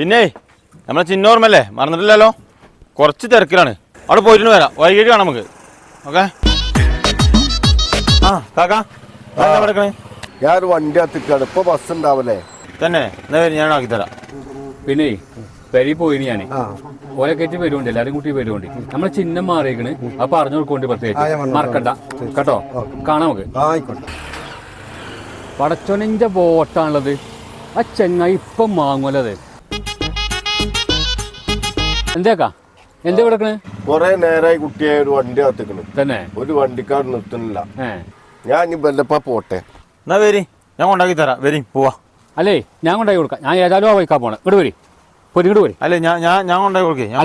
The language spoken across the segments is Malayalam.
പിന്നെ നമ്മളെ ചിന്നോർമല്ലേ മറന്നിട്ടില്ലല്ലോ? കുറച്ച് തിരക്കിലാണ്. അവിടെ പോയിട്ട് വരാം. വൈകിട്ട് കാണാം നമുക്ക്. ഓക്കെ? ആ കാക്കാ കിടക്കണേ? ഞാൻ ഒരു വണ്ടി കത്തിക്കാണ്. ഇപ്പൊ ബസ് ഉണ്ടാവല്ലേ തന്നെ. എന്നാ വരും? ഞാൻ ആക്കി തരാം. പിന്നെ പെരി പോയിന് ഞാൻ. ഓലെ കയറ്റി വരുമുണ്ട് എല്ലാരും കൂട്ടി വരുമുണ്ട് നമ്മളെ ചിഹ്നം മാറിയേക്കണ്. അപ്പൊ അറിഞ്ഞു കൊടുക്കൊണ്ട് പ്രത്യേകിച്ച്. മറക്കണ്ട. കേട്ടോ? കാണാം നമുക്ക്. പടച്ചൊനിന്റെ ബോട്ടാണുള്ളത്. ആ ചെങ്ങായി ഇപ്പം വാങ്ങുമല്ലത് എന്തേക്കാ? എന്താ കിടക്കണ്? കൊറേ നേരമായി കുട്ടിയെ ഒരു വണ്ടി കത്തിക്കണ് തന്നെ? ഒരു വണ്ടിക്കാർ നിർത്തുന്നില്ല. ഞാൻ ഇനി ബല്ലപ്പ പോട്ടെ. എന്നാ വരി ഞാൻ കൊണ്ടാക്കി തരാം. വരി പോവാ. അല്ലേ ഞാൻ കൊണ്ടാക്കി കൊടുക്കാം. ഞാൻ ഏതായാലും ആ വൈക്കാ പോണേ. ഇവിടെ വരി. പൊരി. ഇങ്ങോട്ട് വരി. അല്ലേ ഞാൻ ഞാൻ ഞാൻ കൊണ്ടേ കൊടുക്കേ ഞാൻ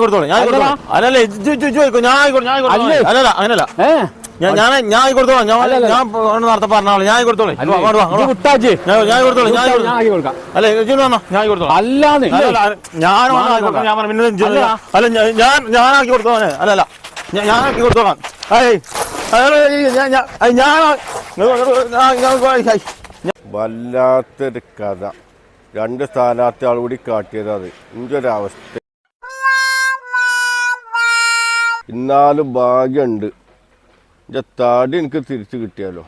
കൊടുത്തോളാം, ഞാൻ കൊടുത്തോളാം. അല്ലല്ലേ. ഞാൻ അങ്ങനല്ല. ഞാൻ ഞാൻ കൊടുത്തോളാം. ഞാൻ. ഞാൻ നേരത്തെ പറഞ്ഞോളാം ഞാൻ കൊടുത്തോളാം. ഞാൻ കൊടുത്തോളാം. ഞാൻ അല്ലേ ഞാൻ കൊടുത്തോളാം. അല്ലാന്ന്. ഞാൻ അല്ല. ഞാൻ- ഞാൻ ആക്കി കൊടുത്തോളാം അല്ല അല്ല. ഞാൻ ആക്കി കൊടുത്തോളാം. വല്ലാത്തൊരു കഥ. രണ്ട് സ്ഥാനാർത്ഥി ആൾ കൂടി കാട്ടിയത് അത്. ഇഞ്ചൊരവസ്ഥ. എന്നാലും ഭാഗ്യമുണ്ട് എന്റെ താടി എനിക്ക് തിരിച്ചു കിട്ടിയാലോ?